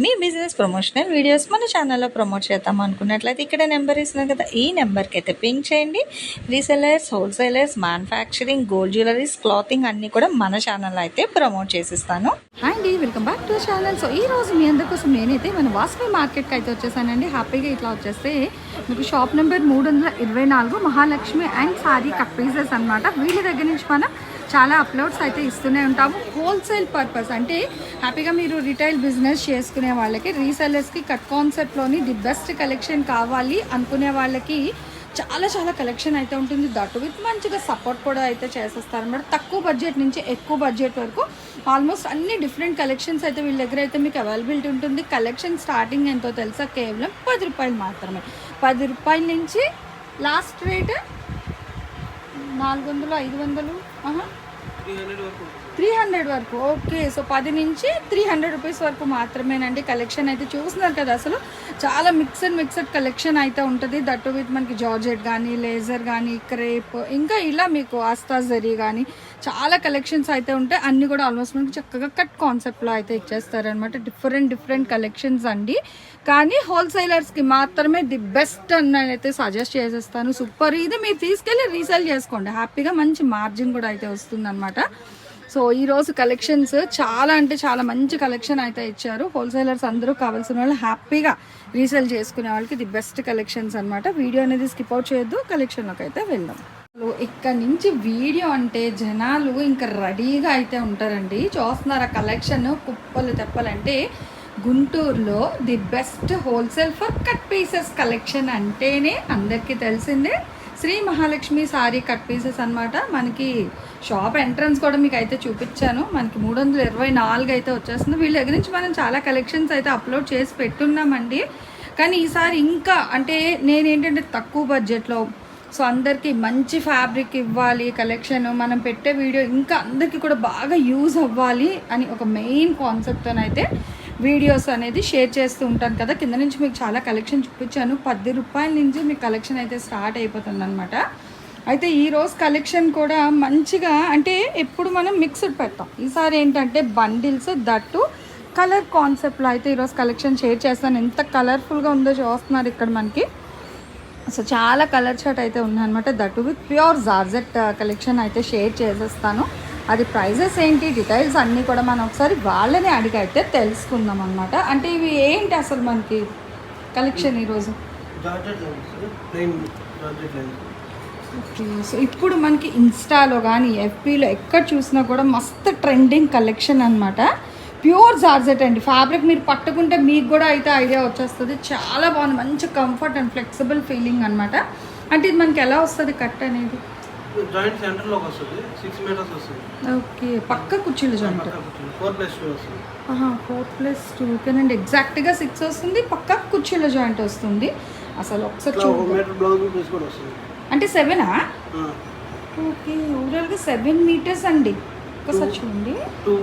మీ business promotional videos మన ఛానల్లో promote చేద్దాం అనుకున్నట్లయితే ఇక్కడ నెంబర్ ఇస్తున్నాం కదా. ఈ నెంబర్కి అయితే పింక్ చేయండి. Resellers wholesalers manufacturing gold jewelleries clothing అన్నీ కూడా మన ఛానల్లో అయితే ప్రమోట్ చేసిస్తాను. అండ్ అండి welcome back to channel so ఈ రోజు మీ అందరికోసం నేనైతే మన వాసవి మార్కెట్కి అయితే వచ్చేసానండి. హ్యాపీగా ఇట్లా వచ్చేస్తే మీకు షాప్ నెంబర్ మూడు వందల ఇరవై నాలుగు Mahalakshmi and sari cut pieces అనమాట వీళ్ళ దగ్గర నుంచి మనం చాలా అప్లోడ్స్ అయితే ఇస్తూనే ఉంటాము. హోల్సేల్ పర్పస్ అంటే హ్యాపీగా మీరు రిటైల్ బిజినెస్ చేసుకునే వాళ్ళకి రీసెలర్స్కి కట్ కాన్సెప్ట్లోని ది బెస్ట్ కలెక్షన్ కావాలి అనుకునే వాళ్ళకి చాలా చాలా కలెక్షన్ అయితే ఉంటుంది. దట్ విత్ మంచిగా సపోర్ట్ కూడా అయితే చేసేస్తారు అనమాట తక్కువ బడ్జెట్ నుంచి ఎక్కువ బడ్జెట్ వరకు ఆల్మోస్ట్ అన్ని డిఫరెంట్ కలెక్షన్స్ అయితే వీళ్ళ దగ్గర అయితే మీకు అవైలబిలిటీ ఉంటుంది. కలెక్షన్ స్టార్టింగ్ ఎంతో తెలుసా? కేవలం పది రూపాయలు మాత్రమే. పది రూపాయల నుంచి లాస్ట్ రేట్ నాలుగు వందలు ఐదు వందలు ఆహా త్రీ హండ్రెడ్ వరకు ఓకే సో పది నుంచి త్రీ హండ్రెడ్ రూపీస్ వరకు మాత్రమేనండి కలెక్షన్ అయితే చూస్తున్నారు కదా అసలు. చాలా మిక్సడ్ మిక్సడ్ కలెక్షన్ అయితే ఉంటుంది. దట్టు విత్ మనకి జార్జెట్ కానీ లేజర్ కానీ క్రేప్ ఇంకా ఇలా మీకు ఆస్తా జరీ కానీ చాలా కలెక్షన్స్ అయితే ఉంటాయి. అన్నీ కూడా ఆల్మోస్ట్ మనకి చక్కగా కట్ కాన్సెప్ట్లో అయితే ఇచ్చేస్తారనమాట డిఫరెంట్ డిఫరెంట్ కలెక్షన్స్ అండి. కానీ హోల్సేలర్స్కి మాత్రమే ది బెస్ట్ అని అయితే సజెస్ట్ చేసేస్తాను. సూపర్ ఇది మీరు తీసుకెళ్ళి రీసేల్ చేసుకోండి. హ్యాపీగా మంచి మార్జిన్ కూడా అయితే వస్తుందన్నమాట. సో ఈరోజు కలెక్షన్స్ చాలా అంటే చాలా మంచి కలెక్షన్ అయితే ఇచ్చారు. హోల్సేలర్స్ అందరూ కావాల్సిన వాళ్ళు హ్యాపీగా రీసేల్ చేసుకునే వాళ్ళకి ది బెస్ట్ కలెక్షన్స్ అన్నమాట. వీడియో అనేది స్కిప్ అవుట్ చేయొద్దు. కలెక్షన్లోకి అయితే వెళ్దాం. ఇక్కడ నుంచి వీడియో అంటే జనాలు ఇంకా రెడీగా అయితే ఉంటారండి. చూస్తున్నారు ఆ కలెక్షన్ కుప్పలు తెప్పలంటే గుంటూరులో the best wholesale for cut pieces collection అంటేనే అందరికీ తెలిసిందే. శ్రీ మహాలక్ష్మి సారీ కట్ పీసెస్ అన్నమాట. మనకి షాప్ ఎంట్రన్స్ కూడా మీకు అయితే చూపించాను. మనకి మూడు వందల ఇరవై నాలుగు అయితే వచ్చేస్తుంది. వీళ్ళ దగ్గర నుంచి మనం చాలా కలెక్షన్స్ అయితే అప్లోడ్ చేసి పెట్టున్నామండి. కానీ ఈసారి ఇంకా అంటే నేనేంటంటే తక్కువ బడ్జెట్లో సో అందరికీ మంచి ఫ్యాబ్రిక్ ఇవ్వాలి కలెక్షన్. మనం పెట్టే వీడియో ఇంకా అందరికీ కూడా బాగా యూజ్ అవ్వాలి అని ఒక మెయిన్ కాన్సెప్ట్తో అయితే వీడియోస్ అనేది షేర్ చేస్తూ ఉంటాను కదా. కింద నుంచి మీకు చాలా కలెక్షన్ చూపించాను. పది రూపాయల నుంచి మీకు కలెక్షన్ అయితే స్టార్ట్ అయిపోతుంది అనమాట అయితే ఈరోజు కలెక్షన్ కూడా మంచిగా అంటే ఎప్పుడు మనం మిక్స్డ్ పెడతాం. ఈసారి ఏంటంటే బండిల్స్ దట్టు కలర్ కాన్సెప్ట్లో అయితే ఈరోజు కలెక్షన్ షేర్ చేస్తాను. ఎంత కలర్ఫుల్గా ఉందో చూస్తున్నారు ఇక్కడ మనకి. సో చాలా కలర్ షర్ట్ అయితే ఉందన్నమాట. That with pure georgette collection అయితే షేర్ చేసేస్తాను. అది ప్రైజెస్ ఏంటి డీటెయిల్స్ అన్నీ కూడా మనం ఒకసారి వాళ్ళని అడిగి అయితే తెలుసుకుందాం అనమాట అంటే ఇవి ఏంటి అసలు మనకి కలెక్షన్ ఈరోజు సో ఇప్పుడు మనకి ఇన్స్టాలో కానీ ఎఫ్బీలో ఎక్కడ చూసినా కూడా మస్తు ట్రెండింగ్ కలెక్షన్ అనమాట ప్యూర్ జార్జెట్ అండి. ఫ్యాబ్రిక్ మీరు పట్టుకుంటే మీకు కూడా అయితే ఐడియా వచ్చేస్తుంది. చాలా బాగుంది. మంచి కంఫర్ట్ అండ్ ఫ్లెక్సిబుల్ ఫీలింగ్ అనమాట అంటే ఇది మనకి ఎలా వస్తుంది కట్ అనేది? జాయింట్ సెంటర్లోకి వస్తుంది. సిక్స్ మీటర్స్ వస్తుంది. ఓకే. పక్క కుర్చీలు జాయింట్? ఫోర్ ప్లస్ టూ వస్తుంది. ఫోర్ ప్లస్ టూ ఓకేనండి ఎగ్జాక్ట్గా సిక్స్ వస్తుంది. పక్క కుర్చీల జాయింట్ వస్తుంది. అసలు ఒకసారి అంటే సెవెనా. ఓకే. ఓవరాల్గా సెవెన్ మీటర్స్ అండి. ఒకసారి చూడండి టూ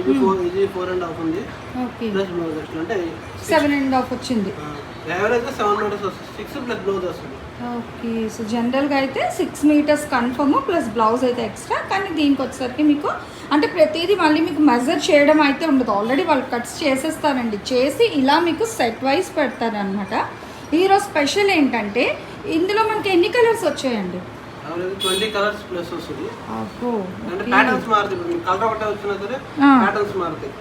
ఇది ఫోర్ ఇది ఫోర్ అండ్ హాఫ్ ఉంది. ఓకే. ప్లస్ బ్లౌజ్ అంటే సెవెన్ అండ్ హాఫ్ వచ్చింది. యావరేజ్గా సెవెన్ మీటర్స్ వస్తుంది. సిక్స్ ప్లస్ బ్లౌజ్ వస్తుంది. ఓకే. సో జనరల్గా అయితే six metres confirm plus blouse అయితే ఎక్స్ట్రా కానీ దీనికి వచ్చేసరికి మీకు అంటే ప్రతిదీ మళ్ళీ మీకు మెజర్ చేయడం అయితే ఉండదు. ఆల్రెడీ వాళ్ళు కట్స్ చేసేస్తారండి. చేసి ఇలా మీకు సెట్ వైజ్ పెడతారనమాట ఈరోజు స్పెషల్ ఏంటంటే ఇందులో మనకి ఎన్ని కలర్స్ వచ్చాయండి? యావరేజ్ ట్వంటీ కలర్స్ ప్లస్ వస్తుంది. అబ్బో. అంటే ప్యాటర్న్స్ మారుతాయి. ఇప్పుడు మీకు కలర్ ఒకటే వచ్చినా సరే ఆ. ప్యాటర్న్స్ మారుతాయి.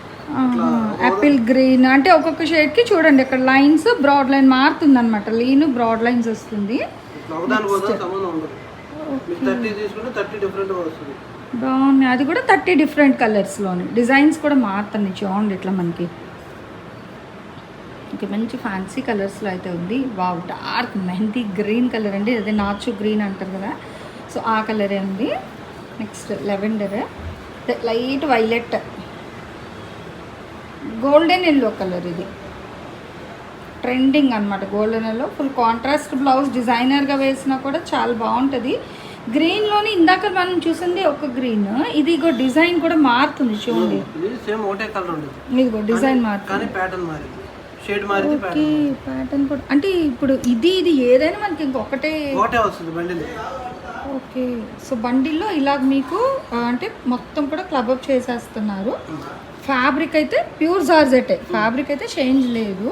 ఇట్లా యాపిల్ గ్రీన్ అంటే ఒక్కొక్క షేడ్కి చూడండి ఇక్కడ లైన్స్ బ్రాడ్ లైన్ మారుతుంది అనమాట లీన్ బ్రాడ్ లైన్స్ వస్తుంది. బాగున్నాయి. అది కూడా థర్టీ డిఫరెంట్ కలర్స్లోని డిజైన్స్ కూడా మారుతున్నాయి. చూడండి ఇట్లా మనకి. ఇంకా మంచి ఫ్యాన్సీ కలర్స్లో అయితే ఉంది. Wow dark mehndi green colour అండి. అదే నాచు గ్రీన్ అంటారు కదా. సో ఆ కలరే ఉంది next lavender. Light violet golden yellow colour ఇది. ట్రెండింగ్ అనమాట golden yellow full contrast blouse డిజైనర్గా వేసినా కూడా చాలా బాగుంటుంది. గ్రీన్లోని ఇందాక మనం చూసింది ఒక గ్రీన్ ఇది ఇగో డిజైన్ కూడా మారుతుంది చూడండి. ఇది సేమ్ ఒకటే కలర్ ఉండదు. ఇదిగో డిజైన్ మారుతుంది. కానీ ప్యాటర్న్ మారింది. షేడ్ మారింది ఓకే ప్యాటర్న్ ప్యాటర్న్ కూడా అంటే ఇప్పుడు ఇది ఇది ఏదైనా మనకి ఇంకొకటే ఒకటే వస్తుంది బండిల్ ఓకే. సో బండిల్లో ఇలా మీకు అంటే మొత్తం కూడా క్లబ్ అప్ చేసేస్తున్నారు. ఫ్యాబ్రిక్ అయితే ప్యూర్ జార్జెటే ఫ్యాబ్రిక్ అయితే చేంజ్ లేదు.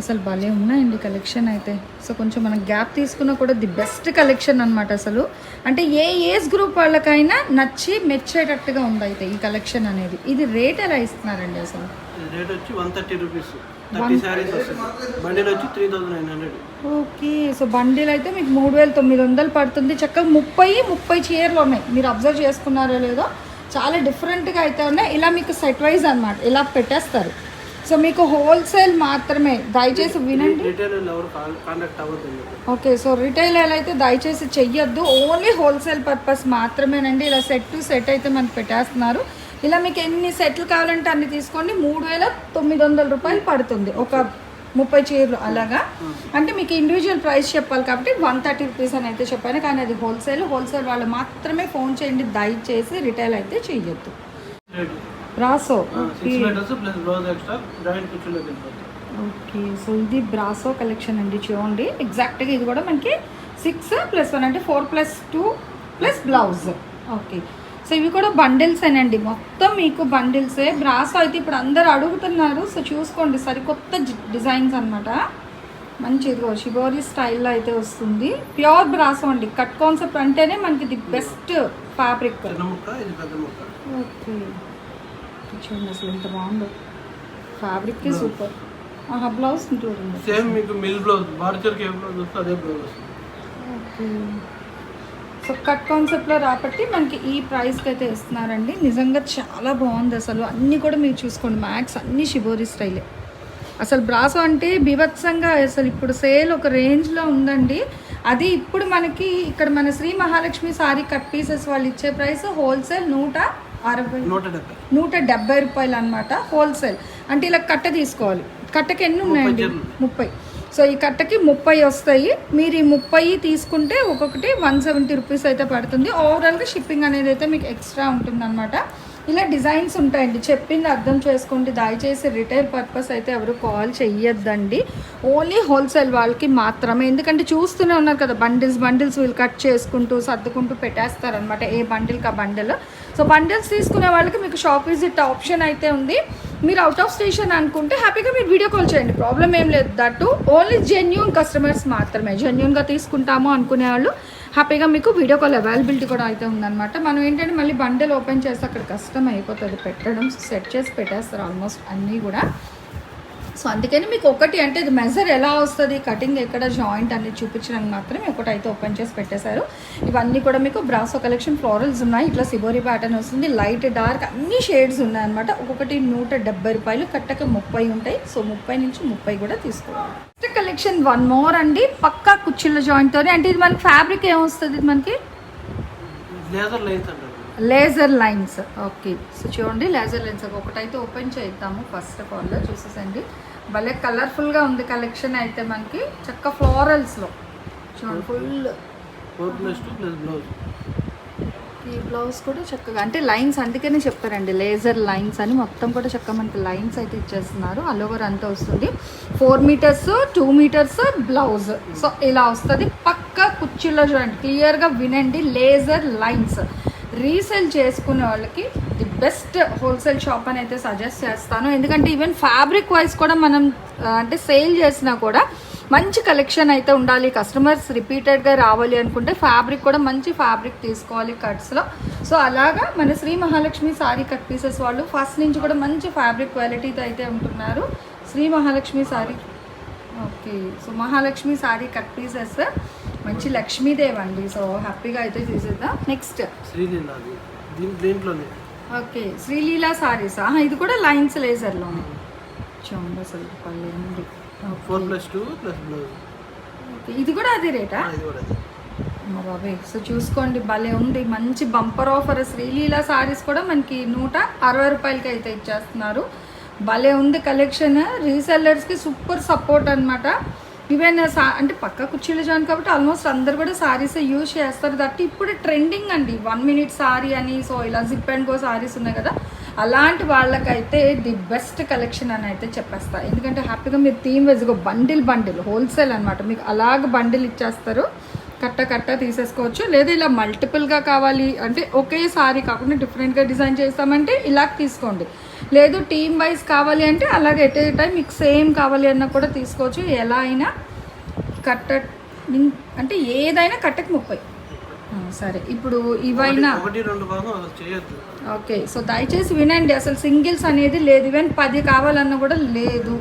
అసలు భలే ఉన్నాయండి కలెక్షన్ అయితే. సో కొంచెం మనం గ్యాప్ తీసుకున్నా కూడా ది బెస్ట్ కలెక్షన్ అనమాట అసలు. అంటే ఏ ఏజ్ గ్రూప్ వాళ్ళకైనా నచ్చి మెచ్చేటట్టుగా ఉంది అయితే ఈ కలెక్షన్ అనేది. ఇది రేట్ ఎలా ఇస్తున్నారండి అసలు? రేట్ వచ్చి one thirty rupees okay so bundle అయితే మీకు మూడు వేల తొమ్మిది వందలు పడుతుంది. చక్కగా ముప్పై ముప్పై చీరలు ఉన్నాయి. మీరు అబ్జర్వ్ చేసుకున్నారో లేదో చాలా డిఫరెంట్గా అయితే ఉన్నాయి. ఇలా మీకు సెట్ వైజ్ అనమాట ఇలా పెట్టేస్తారు. సో మీకు హోల్సేల్ మాత్రమే దయచేసి వినండి. ఓకే సో రిటైల్ అయితే దయచేసి చెయ్యొద్దు. ఓన్లీ హోల్సేల్ పర్పస్ మాత్రమేనండి. ఇలా సెట్ టు సెట్ అయితే మనకు పెట్టేస్తున్నారు. ఇలా మీకు ఎన్ని సెట్లు కావాలంటే అన్ని తీసుకోండి. మూడు వేల తొమ్మిది వందల రూపాయలు పడుతుంది. ఒక ముప్పై చీరలు అలాగా. అంటే మీకు ఇండివిజువల్ ప్రైస్ చెప్పాలి కాబట్టి వన్ థర్టీ రూపీస్ అని అయితే చెప్పాను. కానీ అది హోల్సేల్ హోల్సేల్ వాళ్ళు మాత్రమే ఫోన్ చేయండి. దయచేసి రిటైల్ అయితే చెయ్యొద్దు. Rate Raso six metres plus blouse extra joint కుర్చీలోకి వెళ్ళిపోతుంది ఓకే సో ఇది బ్రాసో కలెక్షన్ అండి చూడండి. ఎగ్జాక్ట్గా ఇది కూడా మనకి సిక్స్ ప్లస్ వన్ అంటే four plus two plus blouse okay so ఇవి కూడా బండిల్స్ అండి మొత్తం మీకు బండిల్సే బ్రాసో అయితే ఇప్పుడు అందరు అడుగుతున్నారు. సో చూసుకోండి. సరికొత్త డిజైన్స్ అనమాట మంచి ఇదిగో షిబోరి స్టైల్లో అయితే వస్తుంది. ప్యూర్ బ్రాసో అండి. కట్ కాన్సెప్ట్ అంటేనే మనకి ది బెస్ట్ ఫ్యాబ్రిక్ ఓకే చూడండి అసలు ఎంత బాగుందో. ఫ్యాబ్రిక్ సూపర్ ఆహా బ్లౌజ్ ఉంది సేమ్ మీకు మిల్ బ్లౌజ్ బార్చర్కి ఏ బ్లౌజ్ వస్తే అదే బ్లౌజ్ వస్తుంది ఓకే సో కట్ కాన్సెప్ట్లో రాబట్టి మనకి ఈ ప్రైస్కి అయితే ఇస్తున్నారండి. నిజంగా చాలా బాగుంది అసలు. అన్నీ కూడా మీరు చూసుకోండి. మ్యాక్స్ అన్నీ షిబోరి స్టైలే అసలు బ్రాసో అంటే బీభత్సంగా అసలు ఇప్పుడు సేల్ ఒక రేంజ్లో ఉందండి. అది ఇప్పుడు మనకి ఇక్కడ మన శ్రీ మహాలక్ష్మి సారీ కట్ పీసెస్ వాళ్ళు ఇచ్చే ప్రైస్ హోల్సేల్ నూట అరవై నూట డెబ్బై. నూట డెబ్బై రూపాయలు అనమాట హోల్సేల్ అంటే ఇలా కట్ట తీసుకోవాలి. కట్టకి ఎన్ని ఉన్నాయండి. ముప్పై. సో ఈ కట్టకి ముప్పై వస్తాయి. మీరు ఈ ముప్పై తీసుకుంటే ఒక్కొక్కటి వన్ సెవెంటీ రూపీస్ అయితే పడుతుంది. ఓవరాల్గా షిప్పింగ్ అనేది అయితే మీకు ఎక్స్ట్రా ఉంటుందన్నమాట. ఇలా డిజైన్స్ ఉంటాయండి. చెప్పింది అర్థం చేసుకోండి. దయచేసి రిటైల్ పర్పస్ అయితే ఎవరు కాల్ చెయ్యొద్దండి. ఓన్లీ హోల్సేల్ వాళ్ళకి మాత్రమే. ఎందుకంటే చూస్తూనే ఉన్నారు కదా బండిల్స్ బండిల్స్ వీళ్ళు కట్ చేసుకుంటూ సర్దుకుంటూ పెట్టేస్తారనమాట ఏ బండిల్కి ఆ బండిల్. సో బండిల్స్ తీసుకునే వాళ్ళకి మీకు షాప్ విజిట్ ఆప్షన్ అయితే ఉంది. మీరు అవుట్ ఆఫ్ స్టేషన్ అనుకుంటే హ్యాపీగా మీరు వీడియో కాల్ చేయండి. ప్రాబ్లం ఏం లేదు. దట్టు ఓన్లీ జెన్యున్ కస్టమర్స్ మాత్రమే. జెన్యున్గా తీసుకుంటాము అనుకునే వాళ్ళు హ్యాపీగా మీకు వీడియో కాల్ అవైలబిలిటీ కూడా అయితే ఉందన్నమాట. మనం ఏంటంటే మళ్ళీ బండెల్ ఓపెన్ చేస్తే అక్కడ కష్టం అయిపోతుంది. పెట్టడం సెట్ చేసి పెట్టేస్తారు ఆల్మోస్ట్ అన్నీ కూడా. సో అందుకని మీకు ఒకటి అంటే ఇది మెజర్ ఎలా వస్తుంది కటింగ్ ఎక్కడ జాయింట్ అనేది చూపించడానికి మాత్రమే ఒకటి అయితే ఓపెన్ చేసి పెట్టేశారు. ఇవన్నీ కూడా మీకు బ్రాసో కలెక్షన్ ఫ్లోరల్స్ ఉన్నాయి. ఇట్లా సిబోరి ప్యాటర్న్ వస్తుంది. లైట్ డార్క్ అన్ని షేడ్స్ ఉన్నాయన్నమాట. ఒక్కొక్కటి నూట రూపాయలు కట్టక ముప్పై ఉంటాయి. సో ముప్పై నుంచి ముప్పై కూడా తీసుకోవాలి. కలెక్షన్ వన్ మోర్ అండి. పక్కా కుర్చీల జాయింట్తోనే అంటే ఇది మనకి ఫ్యాబ్రిక్ ఏమొస్తుంది ఇది మనకి? లేజర్ లైన్స్ ఓకే సో చూడండి లేజర్ లైన్స్ ఒకటైతే ఓపెన్ చేద్దాము. ఫస్ట్ ఆఫ్ ఆల్ చూసేసండి. భలే కలర్ఫుల్గా ఉంది కలెక్షన్ అయితే మనకి. చక్క ఫ్లోరల్స్లో చూడండి full four plus two plus blouse ఈ బ్లౌజ్ కూడా చక్కగా అంటే లైన్స్ అందుకనే చెప్తారండి లేజర్ లైన్స్ అని మొత్తం కూడా చక్కగా మనకి లైన్స్ అయితే ఇచ్చేస్తున్నారు. ఆల్ ఓవర్ అంతా వస్తుంది. Four metres two metres blouse so ఇలా వస్తుంది. పక్క కుర్చీలో చూడండి క్లియర్గా వినండి లేజర్ లైన్స్. రీసేల్ చేసుకునే వాళ్ళకి ది బెస్ట్ హోల్సేల్ షాప్ అని అయితే సజెస్ట్ చేస్తాను. ఎందుకంటే ఈవెన్ ఫ్యాబ్రిక్ వైజ్ కూడా మనం అంటే సేల్ చేసినా కూడా మంచి కలెక్షన్ అయితే ఉండాలి. కస్టమర్స్ రిపీటెడ్గా రావాలి అనుకుంటే ఫ్యాబ్రిక్ కూడా మంచి ఫ్యాబ్రిక్ తీసుకోవాలి కట్స్లో సో అలాగా మన శ్రీ మహాలక్ష్మి సారీ కట్ పీసెస్ వాళ్ళు ఫస్ట్ నుంచి కూడా మంచి ఫ్యాబ్రిక్ క్వాలిటీతో అయితే ఉంటున్నారు. Shri Mahalakshmi sari okay so Mahalakshmi sari cut pieces మంచి లక్ష్మీదేవి అండి. సో హ్యాపీగా అయితే తీసేద్దాం నెక్స్ట్ ఓకే శ్రీలీలా సారీస్ ఇది కూడా లైన్స్ లేజర్లోనే చూడండి అసలు పల్లె four plus two plus blouse ఇది కూడా అదే రేటా? ఇది కూడా అదే. అమ్మ బాబాయ్. సో చూసుకోండి భలే ఉంది. మంచి బంపర్ ఆఫర్. శ్రీలీల సారీస్ కూడా మనకి నూట అరవై రూపాయలకి అయితే ఇచ్చేస్తున్నారు. భలే ఉంది కలెక్షన్. రీసెల్లర్స్కి సూపర్ సపోర్ట్ అనమాట ఈవెన్ సా అంటే పక్క కుర్చీలు జాయిన్ కాబట్టి ఆల్మోస్ట్ అందరు కూడా సారీస్ యూజ్ చేస్తారు. దట్టి ఇప్పుడు ట్రెండింగ్ అండి. వన్ మినిట్ సారీ అని సో ఇలా జిప్ అండ్ గో సారీస్ ఉన్నాయి కదా. అలాంటి వాళ్ళకైతే ది బెస్ట్ కలెక్షన్ అని అయితే చెప్పేస్తా. ఎందుకంటే హ్యాపీగా మీరు థీమ్ వేసుకో బండిల్ బండిల్ హోల్సేల్ అనమాట మీకు అలాగ బండిల్ ఇచ్చేస్తారు. కట్ట కట్ట తీసేసుకోవచ్చు. లేదా ఇలా మల్టిపుల్గా కావాలి అంటే ఒకే సారీ కాకుండా డిఫరెంట్గా డిజైన్ చేస్తామంటే ఇలా తీసుకోండి. లేదు టీమ్ వైజ్ కావాలి అంటే అలాగే ఎట్ ఏ టైం మీకు సేమ్ కావాలి అన్నా కూడా తీసుకోవచ్చు. ఎలా అయినా కట్ట అంటే ఏదైనా కట్టకు ముప్పై. సరే. ఇప్పుడు ఇవైనా ఓకే. సో దయచేసి వినండి అసలు సింగిల్స్ అనేది లేదు. ఈవెన్ పది కావాలన్నా కూడా లేదు.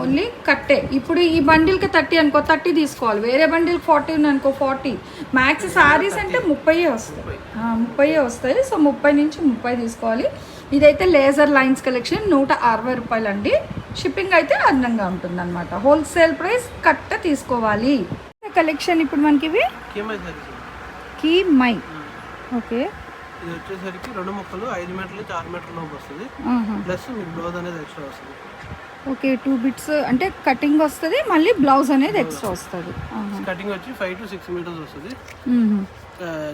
ఓన్లీ కట్టే. ఇప్పుడు ఈ బండిల్కి థర్టీ అనుకో థర్టీ తీసుకోవాలి. వేరే బండిల్ ఫార్టీ ఉంది అనుకో ఫార్టీ. మ్యాక్స్ సారీస్ అంటే ముప్పై వస్తాయి. ముప్పై. వస్తాయి. సో ముప్పై నుంచి ముప్పై తీసుకోవాలి. ఇదైతే లేజర్ లైన్స్ కలెక్షన్ నూట అరవై రూపాయలు అండి షిప్పింగ్ అయితే అదనంగా ఉంటుంది అనమాట హోల్సేల్ ప్రైస్ కట్ట తీసుకోవాలి. కలెక్షన్ ఇప్పుడు మనకి ఇవి? కీ మై. ఓకే. ఇది వచ్చేసరికి రెండు ముక్కలు ఐదు మీటర్ల నుంచి ఆరు మీటర్ల లోపు వస్తుంది. ప్లస్ మీకు బ్లౌజ్ అనేది ఎక్స్ట్రా వస్తుంది. ఓకే టూ బిట్స్ అంటే కటింగ్ వస్తుంది మళ్ళీ బ్లౌజ్ అనేది ఎక్స్ట్రా వస్తుంది. కటింగ్ వచ్చి ఫైవ్ టు సిక్స్ మీటర్స్ వస్తుంది.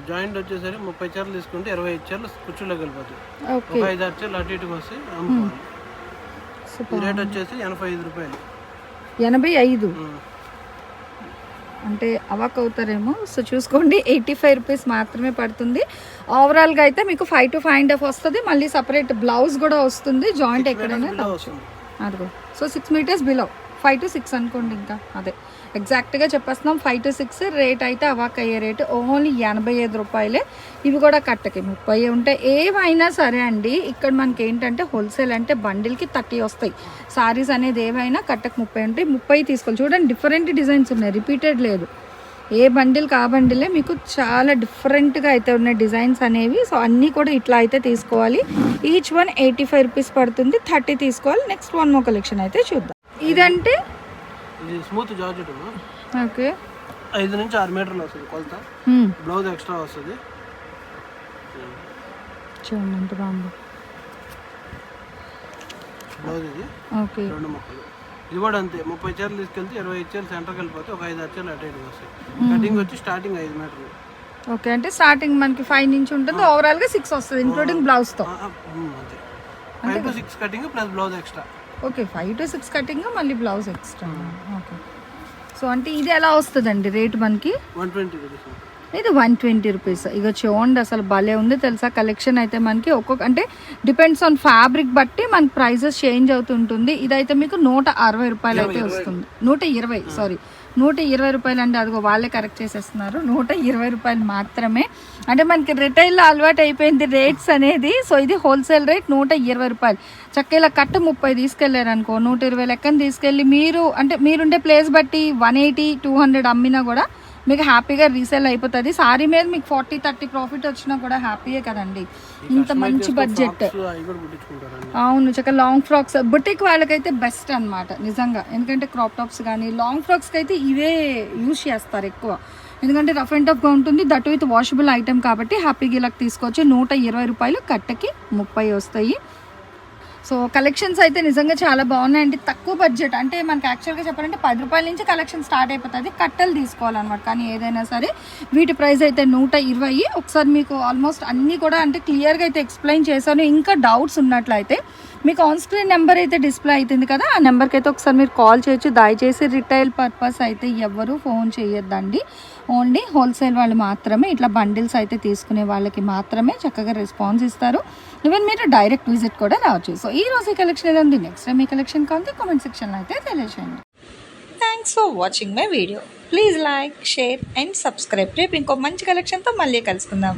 జాయింట్ వచ్చేసరికి ముప్పై చీరలు తీసుకుంటే ఇరవై ఐదు చీరలు కుర్చీలోకి వెళ్ళిపోతాయి ఓకే. ఒక ఐదు ఆరు చీరలు అటు ఇటుకు వస్తాయి అమ్ముకోవాలి. రేట్ వచ్చేసి ఎనభై ఐదు రూపాయలు. ఎనభై ఐదు. అంటే అవాక్ అవుతారేమో సో చూసుకోండి ఎయిటీ ఫైవ్ రూపీస్ మాత్రమే పడుతుంది. ఓవరాల్గా అయితే మీకు five to five and half వస్తుంది. మళ్ళీ సపరేట్ బ్లౌజ్ కూడా వస్తుంది. జాయింట్ ఎక్కడైనా అదిగో. So six metres below five to six అనుకోండి ఇంకా. అదే. ఎగ్జాక్ట్గా చెప్పేస్తున్నాం ఫైవ్ టు సిక్స్ రేట్ అయితే అవాక్ అయ్యే రేటు. ఓన్లీ ఎనభై ఐదు రూపాయలే. ఇవి కూడా కట్టకి ముప్పై ఉంటాయి ఏవైనా సరే అండి ఇక్కడ మనకి ఏంటంటే హోల్సేల్ అంటే బండిల్కి థర్టీ వస్తాయి. సారీస్ అనేది ఏవైనా కట్టకు ముప్పై ఉంటాయి ముప్పై తీసుకోవాలి. చూడండి డిఫరెంట్ డిజైన్స్ ఉన్నాయి. రిపీటెడ్ లేదు. ఏ బండిల్ కా బండిలే మీకు చాలా డిఫరెంట్గా అయితే ఉన్నాయి డిజైన్స్ అనేవి. సో అన్నీ కూడా ఇట్లా అయితే తీసుకోవాలి. Each one eighty five rupees పడుతుంది. థర్టీ తీసుకోవాలి. నెక్స్ట్ వన్ మో కలెక్షన్ అయితే చూద్దాం. ఇదంటే? ఇది స్మూత్ జార్జెట్ ఓకే. ఐదు నుంచి ఆరు మీటర్లు వస్తుంది కొలత. బ్లౌజ్ ఎక్స్ట్రా వస్తుంది. చూడండి ఎంత బాగుంది. బ్లౌజ్ ఇది. ఓకే. రెండు ముక్కలు. ఇది కూడా అంతే ముప్పై చీరలు తీసుకెళ్తే ఇరవై ఐదు చీరలు సెంటర్కి వెళ్ళిపోతే ఒక ఐదు ఆరు చీరలు అటు ఇటుకు వస్తాయి. కటింగ్ వచ్చి స్టార్టింగ్ ఐదు మీటర్లు. ఓకే అంటే స్టార్టింగ్ మనకి ఫైవ్ నుంచి ఉంటుంది ఓవరాల్గా సిక్స్ వస్తుంది including బ్లౌజ్తో five to six cutting plus blouse extra okay five to six cutting మళ్ళీ బ్లౌజ్ ఎక్స్ట్రా ఓకే. సో అంటే ఇది ఎలా వస్తుందండి రేట్ మనకి? వన్ ట్వంటీ ఇది వన్ ట్వంటీ రూపీస్ ఇక చూడండి అసలు భలే ఉంది తెలుసా? కలెక్షన్ అయితే మనకి ఒక్కొక్క అంటే డిపెండ్స్ ఆన్ ఫ్యాబ్రిక్ బట్టి మనకి ప్రైజెస్ చేంజ్ అవుతుంటుంది. ఇదైతే మీకు నూట అరవై రూపాయలు అయితే వస్తుంది. నూట ఇరవై సారీ నూట ఇరవై రూపాయలు అంటే అదిగో వాళ్ళే కరెక్ట్ చేసేస్తున్నారు. నూట ఇరవై రూపాయలు మాత్రమే. అంటే మనకి రిటైల్లో అలవాటు అయిపోయింది రేట్స్ అనేది. సో ఇది హోల్సేల్ రేట్ నూట ఇరవై రూపాయలు. చక్క ఇలా కట్ట ముప్పై తీసుకెళ్ళారు అనుకో నూట ఇరవై లెక్కన తీసుకెళ్ళి మీరు అంటే మీరుండే ప్లేస్ బట్టి వన్ ఎయిటీ టూ హండ్రెడ్ అమ్మినా కూడా మీకు హ్యాపీగా రీసేల్ అయిపోతుంది. సారీ మీద మీకు ఫార్టీ థర్టీ ప్రాఫిట్ వచ్చినా కూడా హ్యాపీయే కదండి. ఇంత మంచి బడ్జెట్ అవును చక్క లాంగ్ ఫ్రాక్స్ బుటిక్ వాళ్ళకైతే బెస్ట్ అన్నమాట నిజంగా. ఎందుకంటే క్రాప్ టాప్స్ కానీ లాంగ్ ఫ్రాక్స్కి అయితే ఇవే యూజ్ చేస్తారు ఎక్కువ. ఎందుకంటే రఫ్ అండ్ టఫ్గా ఉంటుంది దట్ విత్ వాషబుల్ ఐటమ్ కాబట్టి హ్యాపీగా ఇలా తీసుకోవచ్చు. నూట ఇరవై రూపాయలు కట్టకి ముప్పై వస్తాయి. సో కలెక్షన్స్ అయితే నిజంగా చాలా బాగున్నాయండి. తక్కువ బడ్జెట్. అంటే మనకి యాక్చువల్గా చెప్పాలంటే పది రూపాయల నుంచి కలెక్షన్ స్టార్ట్ అయిపోతుంది. కట్టలు తీసుకోవాలన్నమాట. కానీ ఏదైనా సరే వీటి ప్రైస్ అయితే నూట ఇరవై. ఒకసారి మీకు ఆల్మోస్ట్ అన్నీ కూడా అంటే క్లియర్గా అయితే ఎక్స్ప్లెయిన్ చేశాను. ఇంకా డౌట్స్ ఉన్నట్లయితే మీకు ఆన్ స్క్రీన్ నెంబర్ అయితే డిస్ప్లే అవుతుంది కదా ఆ నెంబర్కి అయితే ఒకసారి మీరు కాల్ చేయొచ్చు. దయచేసి రిటైల్ పర్పస్ అయితే ఎవ్వరూ ఫోన్ చేయొద్దండి. ఓన్లీ హోల్సేల్ వాళ్ళు మాత్రమే ఇట్లా బండిల్స్ అయితే తీసుకునే వాళ్ళకి మాత్రమే చక్కగా రెస్పాన్స్ ఇస్తారు. ఈవెన్ మీరు డైరెక్ట్ విజిట్ కూడా రావచ్చు. సో ఈ రోజు ఈ కలెక్షన్ ఏదో ఉంది? నెక్స్ట్ టైం ఈ కలెక్షన్ కావాలి కామెంట్ సెక్షన్లో అయితే తెలియజేయండి. Thanks for watching my video please like share and subscribe రేపు ఇంకో మంచి కలెక్షన్తో మళ్ళీ కలుసుకుందాం.